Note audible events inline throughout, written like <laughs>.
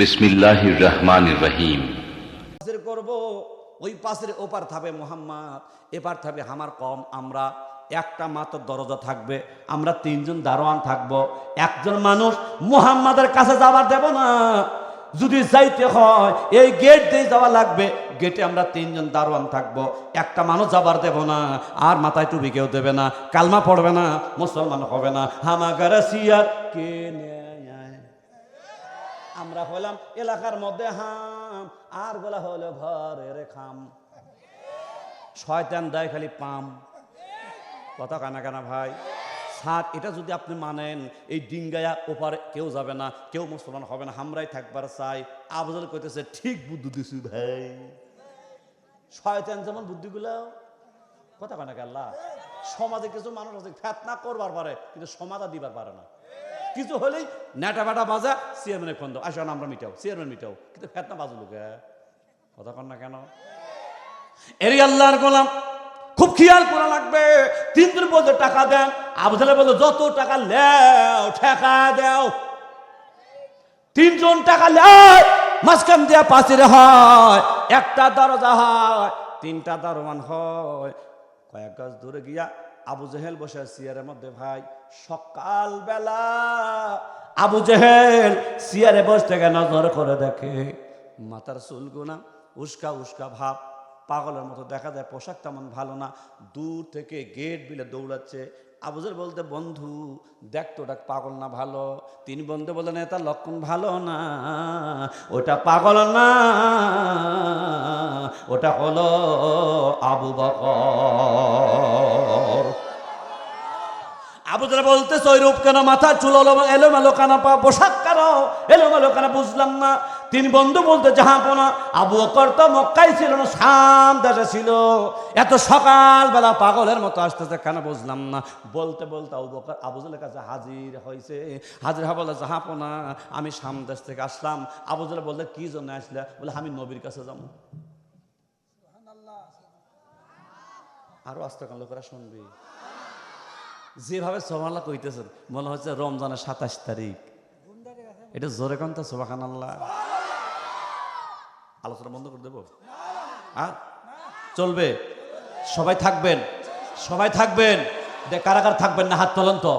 বিসমিল্লাহির রহমানির রহিম। করব, ওই পাশের ওপার থাকবে মোহাম্মদ, এপার থাকবে আমার কম, আমরা একটা মাত্র দরজা থাকবে, আমরা তিনজন দারোয়ান থাকব, একজন মানুষ কাছে যাবার দেব না। যদি যাইতে হয়, এই গেট দিয়ে যাওয়া লাগবে গেটে আমরা তিনজন দারোয়ান থাকব, একটা মানুষ যাবার দেব না, আর মাথায় টুপি কেউ দেবে না, কালমা পড়বে না, মুসলমান হবে না। হামাগারা সিয়ার কে নেয়? আমরা হলাম, এলাকার মধ্যে হাম, আর গোলা হলো ঘরের খাম। শয়তান দেয় খালি পাম। কথা কানা কানা ভাই। সাত, এটা যদি আপনি মানেন, এই ডিঙ্গায়া ওপারে কেউ যাবে না, কেউ মুসলমান হবে না আমরাই থাকবার চাই। আবদল কইতেছে, ঠিক বুদ্ধি দিছি ভাই। শয়তান যেমন বুদ্ধিগুলো, কথা কানা কাল্লা সমাজে কিছু মানুষ আছে, ফেতনা করবার পারে, কিন্তু সমাধা দিবার পারে না। কিছু হলেই নেটা বেটা বাজা চেয়ারম্যানের খন্দ আসেন আমরা মিটাও, চেয়ারম্যান মিটাও। কিন্তু ফেতনা বাজলো কে কথা কন না কেন? এরই আল্লাহর গোলাম, খুব খেয়াল করা লাগবে। তিন দিন বলতে টাকা দেন আবুজালে বলতো যত টাকা লেও, ঠেকা দেও। তিনজন টাকা লেয়, মাঝখান দিয়া পাঁচের হয়, একটা দরজা হয়, তিনটা দারোয়ান হয়। কয়েক গাছ দূরে গিয়া আবু জেহেল বসে সিয়ারের মধ্যে, ভাই সকাল বেলা আবু জেহেল সিয়ারে বস থেকে নজর করে দেখে, মাথার চুলগুনা উস্কা উস্কা ভাব, পাগলের মতো দেখা যায় পোশাক তেমন ভালো না, দূর থেকে গেট বিলে দৌড়াচ্ছে। আবুজের বলতে, বন্ধু, দেখ তো ওটা পাগল না ভালো। তিনি বন্ধু বললেন, এটা লক্ষণ ভালো না, ওটা পাগল না, ওটা হলো আবু বকর। আবুদরা বলতে সৈরূপ কেন মাথা চুল এলোমেলো কেন পা পোশাক কেন এলোমেলো কেন বুঝলাম না। তিন বন্ধু বলতে জাহাপনা আবু বকর তো মক্কাই ছিল না শাম দেশে ছিল। এত সকালবেলা পাগলের মতো আসতেছে কেন বুঝলাম না। বলতে বলতে আবু বকর আবুজলের কাছে হাজির হয়েছে। হাজির হওয়া বলে জাহাপনা আমি শাম দেশ থেকে আসলাম। আবুজলে বলতে কি জন্য আসলে? বলে আমি নবীর কাছে যাব। আরও আস্তে কান লোকেরা শুনবি। যেভাবে সোমাল্লা কইতেছেন, মনে হচ্ছে রমজানের সাতাশ তারিখ। এটা জোরে কন তো আল্লাহ আলোচনা বন্ধ করে দেবো? হ্যাঁ চলবে? সবাই থাকবেন? সবাই থাকবেন? কারাগার থাকবেন না, হাত তোলেন তো।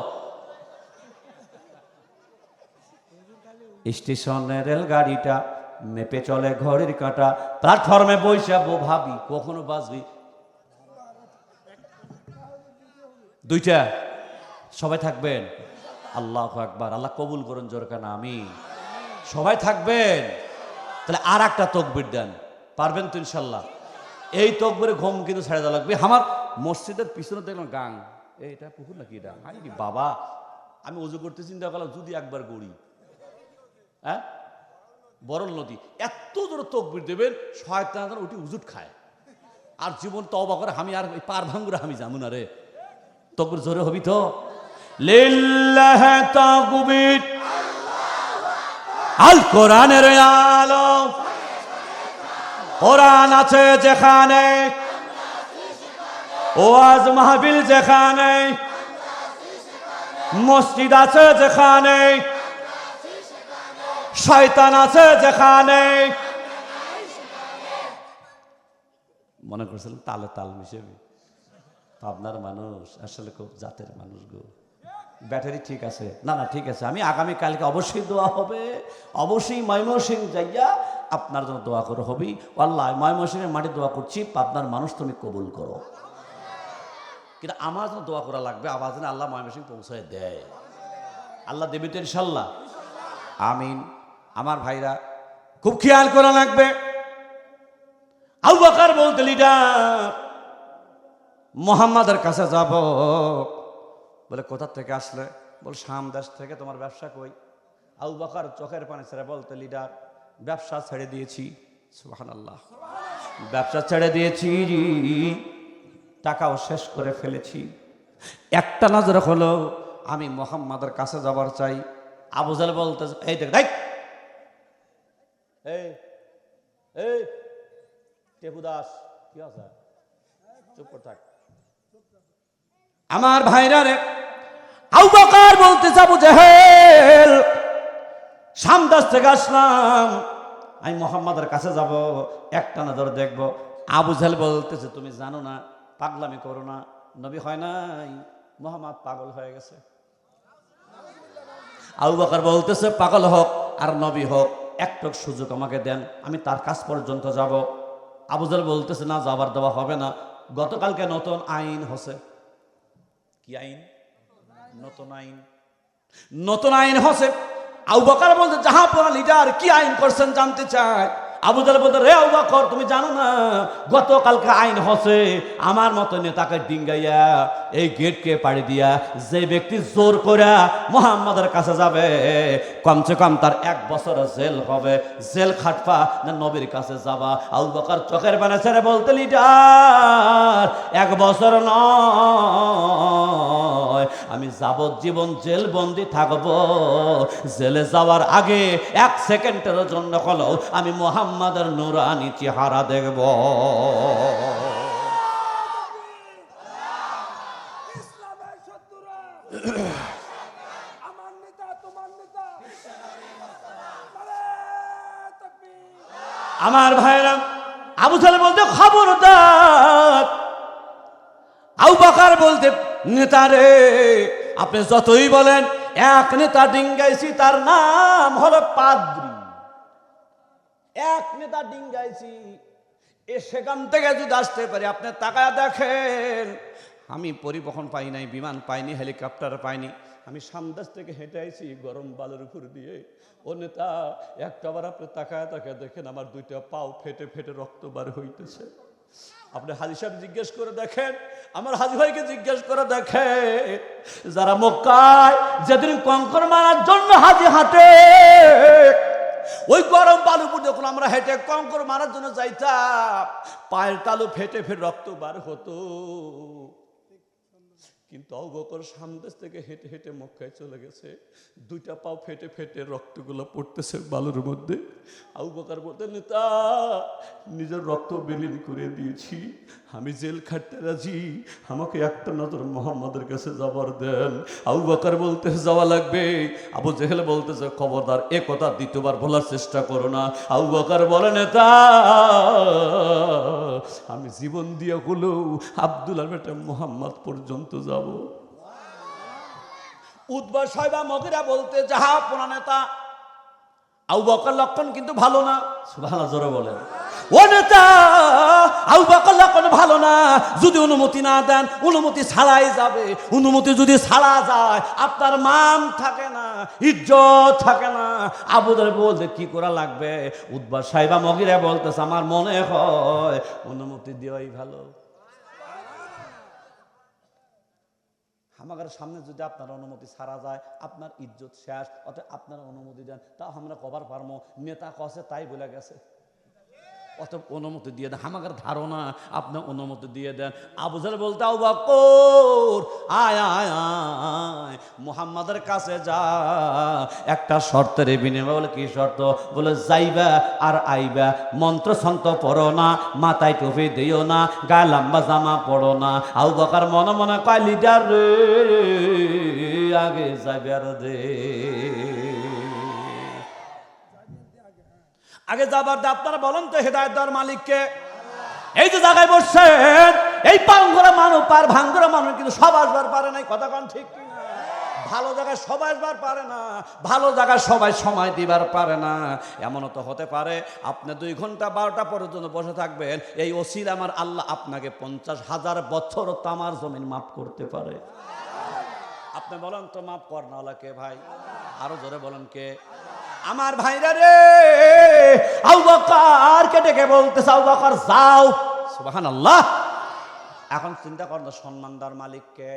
স্টেশনে রেলগাড়িটা মেপে চলে, ঘড়ির কাটা। প্ল্যাটফর্মে বৈশাবো ভাবি, কখনো বাজবি দুইটা। সবাই থাকবেন? আল্লাহ একবার আল্লাহ কবুল করুন জোর কেন আমি সবাই থাকবেন? তাহলে আর একটা তকবির দেন। পারবেন তো ইনশাল্লাহ? এই তকবিরে ঘুম কিন্তু ছেড়ে দেওয়া লাগবে। আমার মসজিদের পিছনে দেখলাম গাং। এটা পুকুর নাকি এটা? হাই বাবা। আমি উজু করতে চিন্তা করলাম, যদি একবার গড়ি। হ্যাঁ? বরল নদী। এত জোরে তকবির দেবেন, শয়তান উঠি উজুট খায়। আর জীবন তবা করে আমি আর পার ভাঙ্গুরে আমি যাব না রে। তকবির জোরে হবি তো? লিল্লাহ তাকবীর। আল কোরআনের আলো কোরআন আছে যেখানে। ওয়াজ মাহবিল যেখানে। মসজিদ আছে যেখানে। শয়তান আছে যেখানে। মনে করছিলাম তালে তাল মিশেবে। পাবনার মানুষ, আসলে খুব জাতের মানুষ গো। ব্যাটারি ঠিক আছে। না না, ঠিক আছে। আমি আগামী কালকে অবশ্যই দোয়া হবে। অবশ্যই ময়মনসিং যাইয়া আপনার জন্য দোয়া করে হবি। আল্লাহ ময়মনসিংহের মাটি দোয়া করছি, আপনার মানুষ তুমি কবুল করো। কিন্তু আমার জন্য দোয়া করা লাগবে, আবার যেন আল্লাহ ময়মনসিং পৌঁছায় দেয়। আল্লাহ দেবী তো ইনশাল্লাহ। আমিন। আমার ভাইরা, খুব খেয়াল করা লাগবে। বকর বলতে, লিডার, মোহাম্মদের কাছে যাব। বলে, কোথা থেকে আসলে? বল, শাম দেশ থেকে, তোমার ব্যবসা কই? আবু বকর চোখের পানি ছেড়ে বলতে, লিডার, ব্যবসা ছেড়ে দিয়েছি। সুবাহান আল্লাহ ব্যবসা ছেড়ে দিয়েছি, টাকাও শেষ করে ফেলেছি। একটা নজর হলো, আমি মোহাম্মদের কাছে যাবার চাই। আবুজাল বলতে, এই দেখ দেখ! এই এই, টেপু দাস, কি আছে? চুপ করে থাক। আমার ভাইরা রে বকর বলতে যাব যে জেহেল সামদাস থেকে আসলাম। আমি মোহাম্মদের কাছে যাব, একটা নজর দেখব। আবু জাহেল বলতেছে, তুমি জানো না, পাগলামি করো না, নবী হয় নাই, মোহাম্মদ পাগল হয়ে গেছে। আবু বকর বলতেছে, পাগল হোক আর নবী হোক একটু সুযোগ আমাকে দেন, আমি তার কাছ পর্যন্ত যাব। আবুজাল বলতেছে, না, যাবার দেওয়া হবে না। গতকালকে নতুন আইন হচ্ছে। কি আইন? নতুন আইন নতুন আইন হসে আউ বকার বলতে যাহা পড়া লিডার কি আইন করছেন জানতে চায় আবু জাল বলতে রে আবু বকর, তুমি জানো না, গতকালকে আইন হসে আমার মতো নেতাকে ডিঙ্গাইয়া, এই গেটকে পাড়ি দিয়া যে ব্যক্তি জোর করে মোহাম্মদের কাছে যাবে, কমসে কম তার এক বছর জেল হবে। জেল খাটপা না নবীর কাছে যাবা? আবু বকর চোখের বানা ছেড়ে বলতে, লিডার, এক বছর নয়। আমি যাবজ্জীবন জেল বন্দি থাকব। জেলে যাওয়ার আগে এক সেকেন্ডের জন্য হলেও আমি মোহাম্মদের নুরানি চেহারা দেখব। আমার ভাইরা, আবু সালে বলতে, খবরদার। আবু বাকার বলতে, নেতা রে, আপনি যতই বলেন, এক নেতা ডিঙ্গাইছি, তার নাম হলো পাদ্রি। এক নেতা ডিঙ্গাইছি এ সেখান থেকে যদি আসতে পারি, আপনি তাকায় দেখেন। আমি পরিবহন পাই নাই, বিমান পাইনি, হেলিকপ্টার পাইনি। আমি সামদাস থেকে হেঁটে আইছি গরম বালের উপর দিয়ে। ও নেতা একটাবার আপনি তাকায় তাকায় দেখেন, আমার দুইটা পাও ফেটে ফেটে রক্ত বার হইতেছে। আপনি হাজি সাহেব জিজ্ঞেস করে দেখেন, আমার হাজি ভাইকে জিজ্ঞেস করে দেখে যারা মক্কায় যেদিন কঙ্কর মারার জন্য হাজি হাঁটে ওই গরম বালু উপর যখন আমরা হেঁটে কঙ্কর মারার জন্য যাইতাম, পায়ের তালু ফেটে ফের রক্ত বার হতো। কিন্তু অবকর সামদেশ থেকে হেঁটে হেঁটে মক্কায় চলে গেছে। দুইটা পাও ফেটে ফেটে রক্তগুলো পড়তেছে বালুর মধ্যে। আবু বকর বলতে নেতা, নিজের রক্ত বিলীন করে দিয়েছি। আমি জেল খাটতে রাজি। আমাকে একটা নজর মোহাম্মদের কাছে যাবার দেন। আবু বকর বলতে, যাওয়া লাগবে। আবু জেহেল বলতেছে খবরদার, এ কথা দ্বিতীয়বার বলার চেষ্টা করো না। আবু বকর বলে, নেতা আমি জীবন দিয়ে হলেও আব্দুল বেটা মোহাম্মদ পর্যন্ত যাব। উদ্বা সাহেবা মগিরা বলতে, যাহা পোনা নেতা আউ বকর লক্ষণ কিন্তু ভালো না। ভালো জোরে বলেন। ও নেতা আউ বকর লক্ষণ ভালো না, যদি অনুমতি না দেন, অনুমতি ছাড়াই যাবে। অনুমতি যদি ছাড়া যায়, আপনার মান থাকে না, ইজ্জত থাকে না। আবুদের বলতে কি করা লাগবে? উদ্বা সাহেবা মগিরা বলতেছে, আমার মনে হয় অনুমতি দেওয়াই ভালো। আমাদের সামনে যদি আপনার অনুমতি ছাড়া যায়, আপনার ইজ্জত শেষ অর্থাৎ আপনার অনুমতি দেন, তাও আমরা কবার পারব। নেতা কসে তাই বলে গেছে। অত অনুমতি দিয়ে দেন। আমাদের ধারণা আপনি অনুমতি দিয়ে দেন। আবুজাল বলতে আউ আয় আয় আয়, মোহাম্মদের কাছে যা। একটা শর্তের বিনিময় বলে, কি শর্ত? বলে, যাইবা আর আইবা। মন্ত্র সন্ত পড়ো না, মাথায় টুপি দিও না, গায়ে লম্বা জামা পড়ো না। আউ বকার মনে মনে কয়, লিডার রে, আগে আর দে আগে যাবার দে, আপনারা বলেন তো হেদায়ত দেওয়ার মালিককে। এই যে জায়গায় বসছেন, এই পাঙ্গরা মানুষ, পার ভাঙ্গরা মানুষ কিন্তু সব আসবার পারে নাই, কথা কন ঠিক? ভালো জায়গায় সবাই আসবার পারে না, ভালো জায়গায় সবাই সময় দিবার পারে না। এমনও তো হতে পারে, আপনি দুই ঘণ্টা বারোটা পর্যন্ত বসে থাকবেন, এই ওসিল আমার আল্লাহ আপনাকে পঞ্চাশ হাজার বছর তামার জমিন মাফ করতে পারে। আপনি বলেন তো মাফ কর না কে ভাই? আরও জোরে বলেন কে? আমার ভাইরা রে আউবাকার কে ডেকে বলতেছে আউবাকার যাও। সুবাহান আল্লাহ এখন চিন্তা করেন তো সম্মান দেওয়ার মালিককে।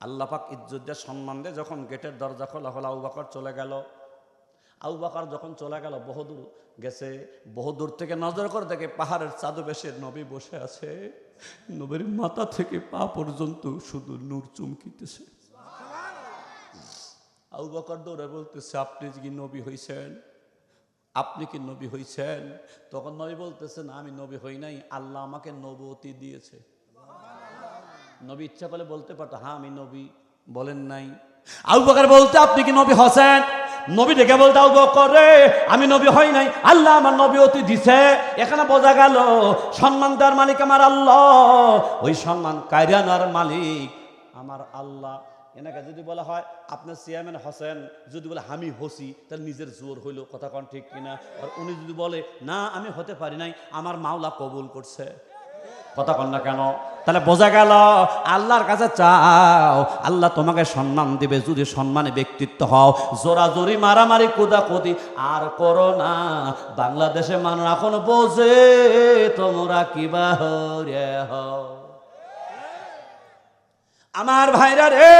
আল্লাহ পাক ইজ্জত দিয়ে সম্মান দিয়ে যখন গেটের দরজা খোলা হলো আউবাকর চলে গেল। আউবাকার যখন চলে গেল বহুদূর গেছে বহুদূর থেকে নজর করে দেখে পাহাড়ের চাঁদু বেশে নবী বসে আছে। নবীর মাথা থেকে পা পর্যন্ত শুধু নূর চুমকিতেছে। আবু বকর দৌড়ে বলতেছে, আপনি কি নবী হইছেন? আপনি কি নবী হইছেন? তখন নবী বলতেছেন আমি নবী হই নাই, আল্লাহ আমাকে নবতী দিয়েছে। নবী ইচ্ছা করলে বলতে পারতো হ্যাঁ আমি নবী। বলেন নাই। আবু বকর বলতে, আপনি কি নবী হসেন? নবী ডেকে বলতে, আবু বকর আমি নবী হই নাই, আল্লাহ আমার নবী অতি দিছে। এখানে বোঝা গেল, সম্মান দেওয়ার মালিক আমার আল্লাহ, ওই সম্মান কায়রানার মালিক আমার আল্লাহ। এনাকে যদি বলা হয়, আপনার চেয়ারম্যান হোসেন যদি বলে, আমি হসি তাহলে নিজের জোর হইল। কথা কন ঠিক কিনা? আর উনি যদি বলে, না, আমি হতে পারি নাই, আমার মাওলা কবুল করছে কথা কন না কেন? তাহলে বোঝা গেল, আল্লাহর কাছে চাও, আল্লাহ তোমাকে সম্মান দিবে। যদি সম্মানে ব্যক্তিত্ব হও জোরা জোরি মারামারি কুদা কুদি আর করো না। বাংলাদেশে মানুষ এখন বোঝে, তোমরা কিবা হরে হও? আমার ভাইরা রে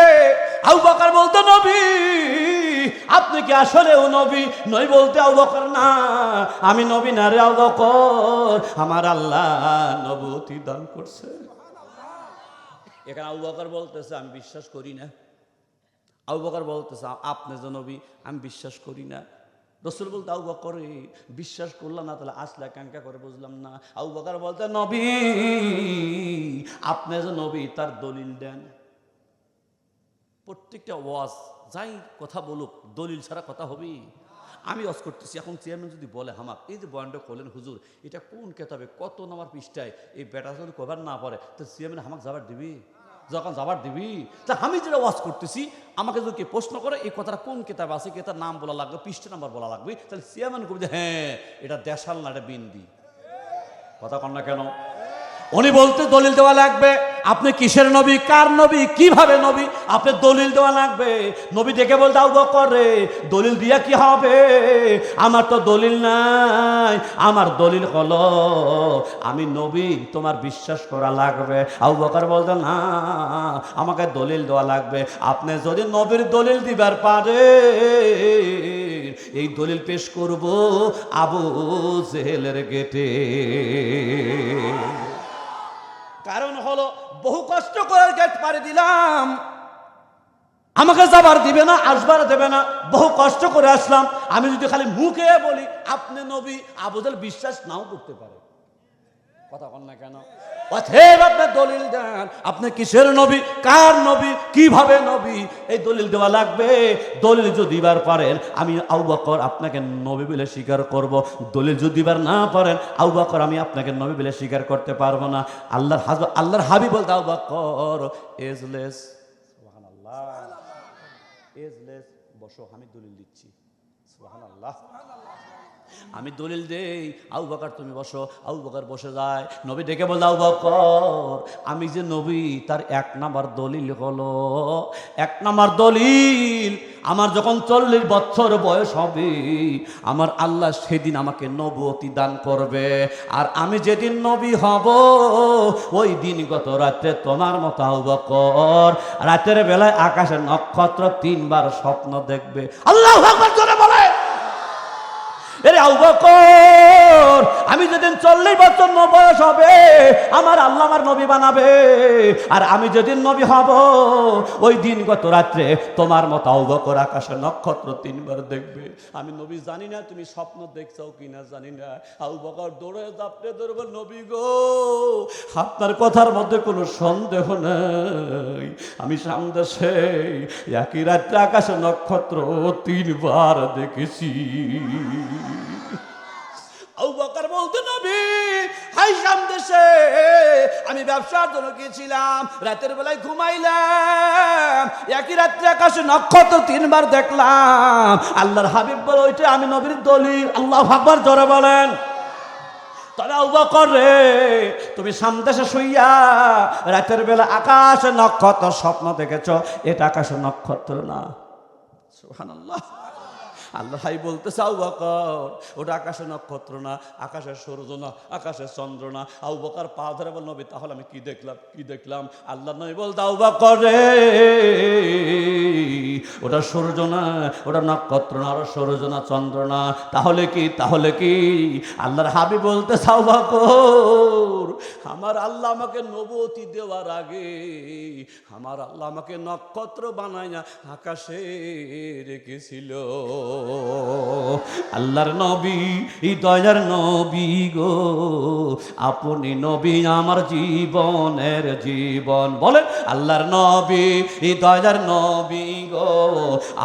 আউ বকর বলতো, নবী, আপনি কি আসলেও নবী? নই বলতে আউ বকর, না, আমি নবী না রে আউ বকর, আমার আল্লাহ নবতী দান করছে। এখানে আউ বকর বলতেছে, আমি বিশ্বাস করি না। আউ বকর বলতেছে, আপনি যে নবী, আমি বিশ্বাস করি না। রসুল বলতে আউ বকরে বিশ্বাস করলাম না, তাহলে আসলে কাঙ্কা করে বুঝলাম না। আউ বকর বলতে, নবী, আপনি যে নবী, তার দলিল দেন। প্রত্যেকটা ওয়াজ যাই কথা বলুক দলিল ছাড়া কথা হবে আমি ওয়াজ করতেছি এখন চেয়ারম্যান যদি বলে হামাক এই যে বয়ানটা করলেন হুজুর এটা কোন কেতাবে কত নাম্বার পৃষ্ঠায় এই বেটা যদি কভার না পড়ে তো চেয়ারম্যান হামাক যাবার দিবি? যখন যাবার দিবি? তা আমি যেটা ওয়াজ করতেছি আমাকে যদি প্রশ্ন করে এই কথাটা কোন কেতাবে আছে কেতার নাম বলা লাগবে পৃষ্ঠা নাম্বার বলা লাগবে তাহলে চেয়ারম্যান করবে যে, হ্যাঁ এটা দেশাল না এটা বিন্দি কথা কন না কেন? উনি বলতে দলিল দেওয়া লাগবে। আপনি কিসের নবী? কার নবী? কীভাবে নবী? আপনি দলিল দেওয়া লাগবে। নবী দেখে বলতে আউ করে দলিল দিয়া কি হবে? আমার তো দলিল নাই, আমার দলিল হলো, আমি নবী, তোমার বিশ্বাস করা লাগবে। আউ বকর বলতো, না, আমাকে দলিল দেওয়া লাগবে। আপনি যদি নবীর দলিল দিবার পারে এই দলিল পেশ করব আবু জেহেলের গেটে। কারণ হলো বহু কষ্ট করে গেট পাড়ি দিলাম। আমাকে যাবার দিবে না, আসবার দেবে না। বহু কষ্ট করে আসলাম। আমি যদি খালি মুখে বলি, আপনি নবী আবুদল বিশ্বাস নাও করতে পারে। কথা বল না কেন? অথেব আপনি দলিল দেন। আপনি কিসের নবী? কার নবী? কীভাবে নবী? এই দলিল দেওয়া লাগবে। দলিল যদি দিবার পারেন, আমি আউ বকর আপনাকে নবী বলে স্বীকার করব। দলিল যদি দিবার না পারেন আউ বকর, আমি আপনাকে নবী বলে স্বীকার করতে পারব না। আল্লাহর হাজ, আল্লাহর হাবি বলতে আউ বকর, এজলেস এজলেস, বসো, আমি দলিল দিচ্ছি। সুবহানাল্লাহ। আমি দলিল দেই আউ বকার তুমি বসো আউ বকার বসে যায়। নবী ডেকে বল আউ বকর, আমি যে নবী, তার এক নাম্বার দলিল হলো। এক নাম্বার দলিল, আমার যখন চল্লিশ বছর বয়স হবে, আমার আল্লাহ সেদিন আমাকে নবতী দান করবে। আর আমি যেদিন নবী হব, ওই দিন গত রাত্রে তোমার মতো আউ বকর। রাতের বেলায় আকাশে নক্ষত্র তিনবার স্বপ্ন দেখবে। আল্লাহ এরে আবু আমি যেদিন চল্লিশ বছর বয়স হবে, আমার আল্লাহ আমার নবী বানাবে। আর আমি যেদিন নবী হব, ওই দিন গত রাত্রে তোমার মতো আবু বকর আকাশে নক্ষত্র তিনবার দেখবে। আমি নবী জানি না, তুমি স্বপ্ন দেখছ কিনা জানি না। আবু দৌড়ে জাপটে ধরবো, নবী গো, আপনার কথার মধ্যে কোনো সন্দেহ নাই। আমি সেই একই রাত্রে আকাশে নক্ষত্র তিনবার দেখেছি। <laughs> আমি ব্যবসার জন্য গিয়েছিলাম, রাতের বেলায় ঘুমাইলাম, একই রাত্রে আকাশে নক্ষত্র তিনবার দেখলাম, আল্লাহর হাবিব বলে, ওইটা আমি নবীর দলিল, আল্লাহ ভাববার জোরে বলেন। তবে রে, তুমি সামদেশে শুইয়া রাতের বেলা আকাশে নক্ষত্র স্বপ্ন দেখেছ, এটা আকাশে নক্ষত্র না। সুবহানাল্লাহ। আল্লাহ বলতেছে আউ বকর। ওটা আকাশে নক্ষত্র না, আকাশের সূর্য না, আকাশের চন্দ্র না। আউ বকর পা ধরে বল নবী, তাহলে আমি কি দেখলাম কি দেখলাম? আল্লাহ নবী বল বকর। রে ওটা সূর্য না, ওটা নক্ষত্র না ওটা সূর্য না, চন্দ্র না। তাহলে কি তাহলে কি? আল্লাহর হাবি বলতে আউ বকর? আমার আল্লাহ আমাকে নবতী দেওয়ার আগে, আমার আল্লাহ আমাকে নক্ষত্র বানায় না, আকাশে রেখেছিল। আল্লাহর নবী দয়ার নবী গো। আপনি নবী আমার জীবনের জীবন বলে, আল্লাহর নবী দয়ার নবী গো।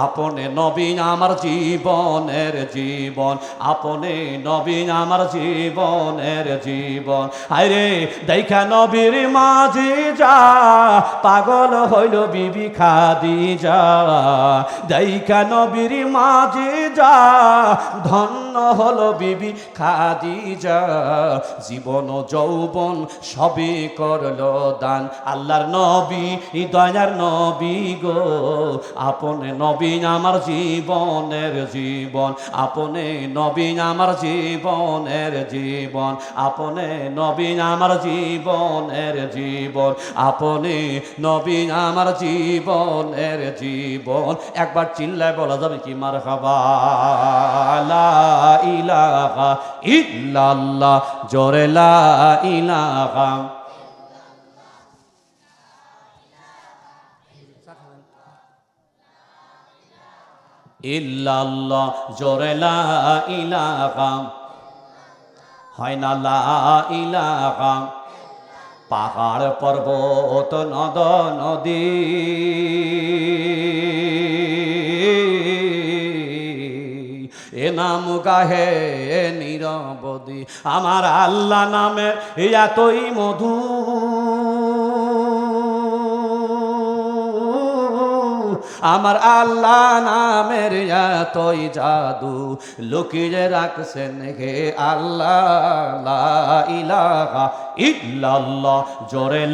আপনি নবী আমার জীবনের জীবন, আপনি নবী আমার জীবনের জীবন। আরে দেখা নবীর মাঝে যা, পাগল হইল বিবি খাদি যা দেখা নবীর মাঝে যা ধন্য হলো বিবি খাদি যা জীবন যৌবন সবই করল দান। আল্লাহর নবী দয়ার নবী গো। আপনে নবী আমার জীবনের জীবন। আপনে নবী আমার জীবনের জীবন। আপনে নবী আমার জীবনের জীবন। আপনি নবী আমার জীবনের জীবন। একবার চিল্লায় বলা যাবে কি মার খাবা ইল্লাল্লাহ জোরে লা ইল্লাল্লাহ জোরে লা হয় না লা পাহাড় পর্বত নদ নদী। নাম গাহে নিরবদি আমার আল্লাহ নামে এতই মধু আমার আল্লাহ নামের এতই জাদু। লুকিয়ে রাখছেন হে আল্লাহ ইলাহা ইল্লাল্লাহ, জোরে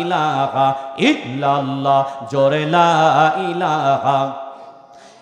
ইলাহা ইল্লাল্লাহ, জোরে ইলাহা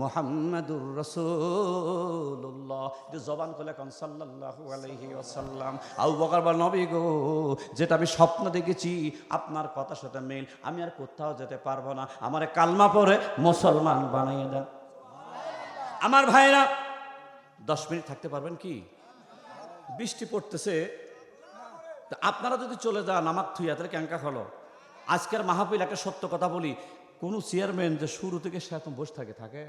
মুহাম্মাদুর রাসূলুল্লাহ। যে জবান খুলে কোন, সাল্লাল্লাহু আলাইহি ওয়াসাল্লাম। আবু বকর বা নবী গো, যেটা আমি স্বপ্ন দেখেছি, আপনার কথার সাথে মিল আমি আর কোথাও যেতে পারব না। আমারে কালমা পরে মুসলমান বানিয়ে দেন। আমার ভাইরা, দশ মিনিট থাকতে পারবেন কি? বৃষ্টি পড়তেছে। আপনারা যদি চলে যান আমার থুইয়া তাহলে ক্যাঙ্কা হলো আজকের মাহফিল একটা সত্য কথা বলি। কোন চেয়ারম্যান যে শুরু থেকে সে এখন বসে থাকে থাকে?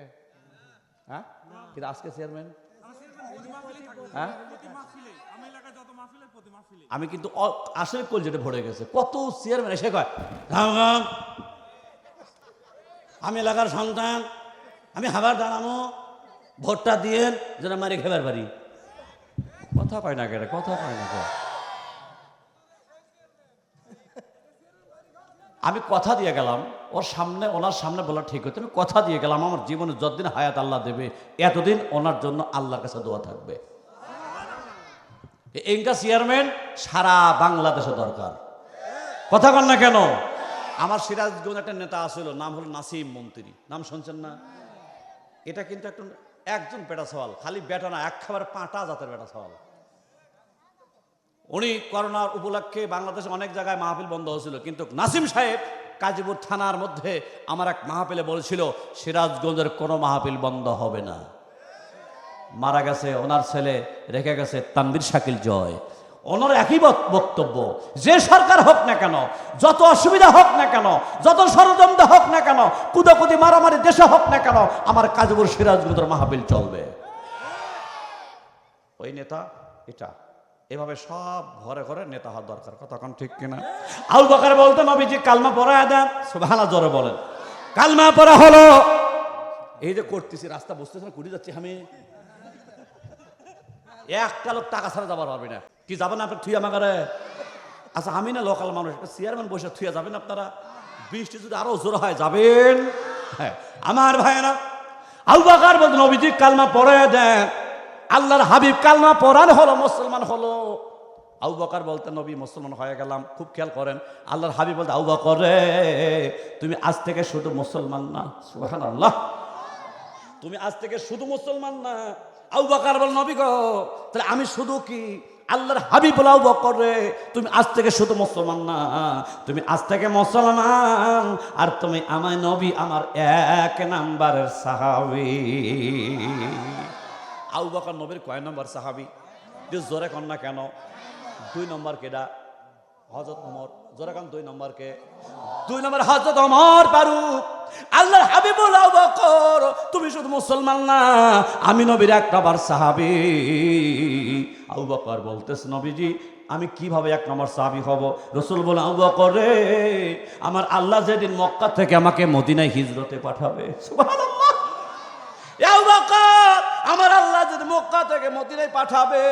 হ্যাঁ? কিন্তু আজকে চেয়ারম্যান? হ্যাঁ? আমি কিন্তু আসলে কল যেটা ভরে গেছে। কত চেয়ারম্যান এসে কয় "রাম রাম, আমি এলাকার সন্তান আমি হাবার দাঁড়ানো ভোটটা দিয়ে যেন মারি খেবার পারি কথা পায় না কেটে কথা পায় না আমি কথা দিয়ে গেলাম। ওর সামনে, ওনার সামনে বলা ঠিক হতো আমি কথা দিয়ে গেলাম, আমার জীবনে যতদিন হায়াত আল্লাহ দেবে, এতদিন ওনার জন্য আল্লাহর কাছে দোয়া থাকবে। এঙ্কা চেয়ারম্যান সারা বাংলাদেশে দরকার। কথা কন না কেন? আমার সিরাজগঞ্জ একটা নেতা আসছিল নাম হলো নাসিম মন্ত্রী। নাম শুনছেন না? এটা কিন্তু একটা একজন বেটা সওয়াল, খালি বেটা না, এক খাবার পাঁটা জাতের বেটা সওয়াল। উনি করোনার উপলক্ষে বাংলাদেশে অনেক জায়গায় মাহফিল বন্ধ হয়েছিল, কিন্তু নাসিম সাহেব কাজীপুর থানার মধ্যে আমার এক মাহফিলে বলেছিল, সিরাজগঞ্জের কোনো মাহফিল বন্ধ হবে না। মারা গেছে, ওনার ছেলে রেখে গেছে তানবির শাকিল জয়। ওনার একই বক্তব্য, যে সরকার হোক না কেন, যত অসুবিধা হোক না কেন, যত ষড়যন্ত্র হোক না কেন, কুদাকুদি মারামারি দেশে হোক না কেন, আমার কাজীপুর সিরাজগঞ্জের মাহফিল চলবে। ওই নেতা, এটা। এভাবে সব ঘরে ঘরে নেতা হওয়ার দরকার। কথা কোন ঠিক কিনা? আবু বকর বলতে নবীজি কালমা পড়া দেন। সুবহানাল্লাহ, জোরে বলেন। কালমা পড়া হলো। এই যে করতেছি, রাস্তা বুঝতেছি না কুড়ি যাচ্ছি আমি। একটা লোক টাকা ছাড়া যাবার পারবে না। কি যাবেন আপনার থুইয়া মাগারে আচ্ছা আমি না লোকাল মানুষ। চেয়ারম্যান বসে থুইয়া যাবেন আপনারা? বৃষ্টি যদি আরও জোর হয়, যাবেন? হ্যাঁ আমার ভাইয়েরা, আবু বকর বলতে নবীজি কালমা পড়ে দেন। আল্লাহর হাবিব কালমা পড়ার হলো, মুসলমান হলো। আউ বকর বলতে, নবী মুসলমান হয়ে গেলাম, খুব খেয়াল করেন, আল্লাহর হাবিব বলতে, আবু বকর রে, তুমি আজ থেকে শুধু মুসলমান না। সুবহানাল্লাহ। তুমি আজ থেকে শুধু মুসলমান না। আউ বকর বল নবী গো, তাহলে আমি শুধু কি? আল্লাহর হাবিব আবু বকর রে, তুমি আজ থেকে শুধু মুসলমান না। তুমি আজ থেকে মুসলমান, আর তুমি আমার নবী, আমার এক নাম্বারের সাহাবি। আবু বকর নবীর কয় নম্বর সাহাবি? জোরে কন্যা কেন? দুই নম্বর কেডা? হজরত ওমর। জোরে কান দুই নম্বর কে? দুই নম্বর হজরত ওমর ফারুক। আল্লাহর হাবিবুল বকর। তুমি শুধু মুসলমান না আমি নবীর এক নম্বর সাহাবি। আবু বকর বলতেছ নবীজি আমি কীভাবে এক নম্বর সাহাবি হব? রসুল বলে আবু বকর রে আমার আল্লাহ যেদিন মক্কা থেকে আমাকে মদিনায় হিজরতে পাঠাবে। সুবহানাল্লাহ। আবু বকর, আমার আল্লাহ যদি মক্কা থেকে মদিনায় পাঠাবে,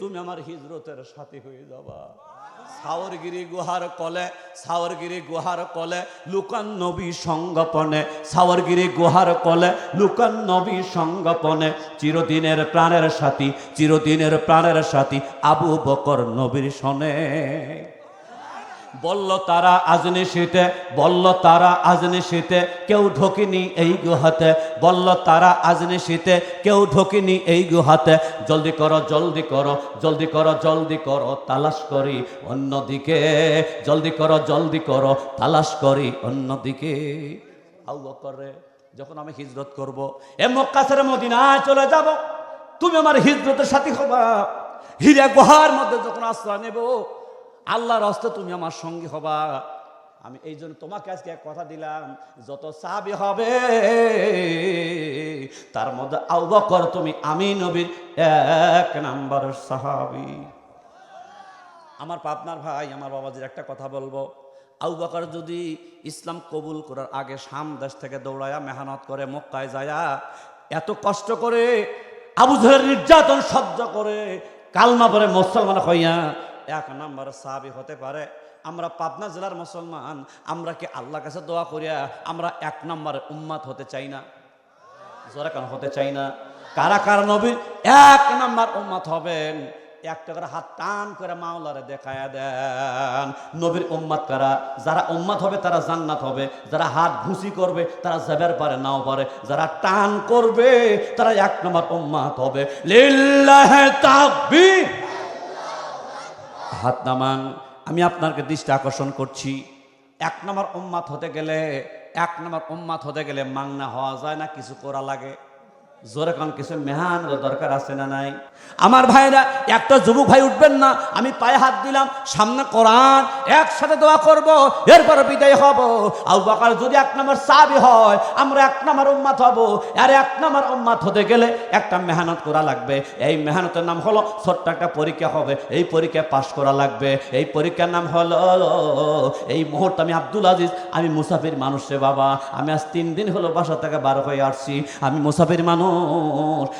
তুমি আমার হিজরতের সাথী হয়ে যাবা। সাওরগিরি গুহার কলে সাওরগিরি গুহার কলে, লুকান নবী সঙ্গপনে সাওরগিরি গুহার কলে, লুকান নবী সঙ্গপনে চিরদিনের প্রাণের সাথী, চিরদিনের প্রাণের সাথী আবু বকর নবীর শোনে বলল, তারা আজনি শীতে বলল, তারা আজনি শীতে কেউ ঢোকেনি এই গুহাতে বলল, তারা আজনি শীতে কেউ ঢোকেনি এই গুহাতে জলদি করো জলদি করো জলদি করো জলদি করো, তালাশ করি অন্যদিকে জলদি করো জলদি করো, তালাশ করি অন্যদিকে আউ করে যখন আমি হিজরত করব, এ মক্কা ছেড়ে মদিনায় চলে যাব, তুমি আমার হিজরতের সাথী হবা। হীরা গুহার মধ্যে যখন আশ্রয় নেব আল্লাহর হস্তে তুমি আমার সঙ্গী হবা। আমি এই জন্য তোমাকে আজকে এক কথা দিলাম, যত সাহাবি হবে, তার মধ্যে আউবকর তুমি আমি নবীর এক নাম্বার সাহাবি। আমার পাপনার ভাই, আমার বাবাজির একটা কথা বলব। আবু বকর যদি ইসলাম কবুল করার আগে শাম দেশ থেকে দৌড়ায়া, মেহনত করে মক্কায় যায়া, এত কষ্ট করে আবু জহের নির্যাতন সহ্য করে, কালমা পরে মুসলমান হইয়া এক নম্বর সাহাবি হতে পারে। আমরা পাবনা জেলার মুসলমান, আমরা কি আল্লাহ কাছে দোয়া করিয়া আমরা এক নম্বর উম্মাত হতে চাই না। জোরে কান হতে চাই না? কারা কারা নবী? এক নাম্বার উম্মাত হবেন। একটা করে হাত টান করে মাওলারে দেখায় দেন। নবীর উম্মাত কারা? যারা উম্মাত হবে, তারা জান্নাত হবে। যারা হাত ঘুষি করবে, তারা যাবের পারে, নাও পারে। যারা টান করবে, তারা এক নম্বর উম্মাত হবে। লিল্লাহে তাকবীর। হাত নামান, আমি আপনাকে দৃষ্টি আকর্ষণ করছি। এক নম্বর উম্মাত হতে গেলে, এক নম্বর উম্মাত হতে গেলে মাংনা হওয়া যায় না, কিছু করা লাগে। জোরে কান, কিছু মেহান দরকার আছে না নাই? আমার ভাইরা, একটা যুবক ভাই উঠবেন না, আমি পায়ে হাত দিলাম, সামনে কোরআন, একসাথে দোয়া করব, এরপর বিদায় হব। আউ বাকার, যদি এক নম্বর সাবি হয়, আমরা এক নম্বর উম্মাত হব। আর এক নম্বর উম্মাত হতে গেলে একটা মেহনত করা লাগবে। এই মেহনতের নাম হলো ছোট্ট একটা পরীক্ষা হবে। এই পরীক্ষায় পাশ করা লাগবে। এই পরীক্ষার নাম হলো, এই মুহূর্তে আমি আব্দুল আজিজ, আমি মুসাফির মানুষ রে বাবা। আমি আজ তিন দিন হলো বাসা থেকে বার হয়ে আসছি। আমি মুসাফির মানুষ।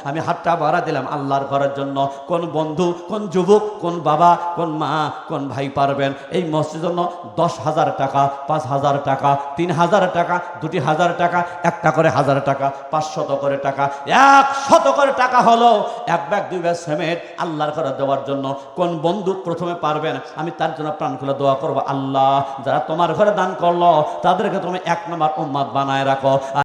আমি হাতটা বাড়া দিলাম আল্লাহর ঘরের জন্য। কোন বন্ধু, কোন যুবক, কোন বাবা, কোন মা, কোন ভাই পারবেন? এই মসজিদের জন্য দশ হাজার টাকা, পাঁচ হাজার টাকা, তিন হাজার টাকা, দুটি হাজার টাকা, একটা করে হাজার টাকা পাঁচশত করে টাকা, এক শত করে টাকা হলো এক ব্যাগ, দুই ব্যাগ সেমেন্ট আল্লাহর ঘরে দেওয়ার জন্য। কোন বন্ধু প্রথমে পারবেন, আমি তার জন্য প্রাণ খুলে দোয়া করব, আল্লাহ, যারা তোমার ঘরে দান করল, তাদেরকে তুমি এক নম্বর উম্মাদ বানায় রাখো।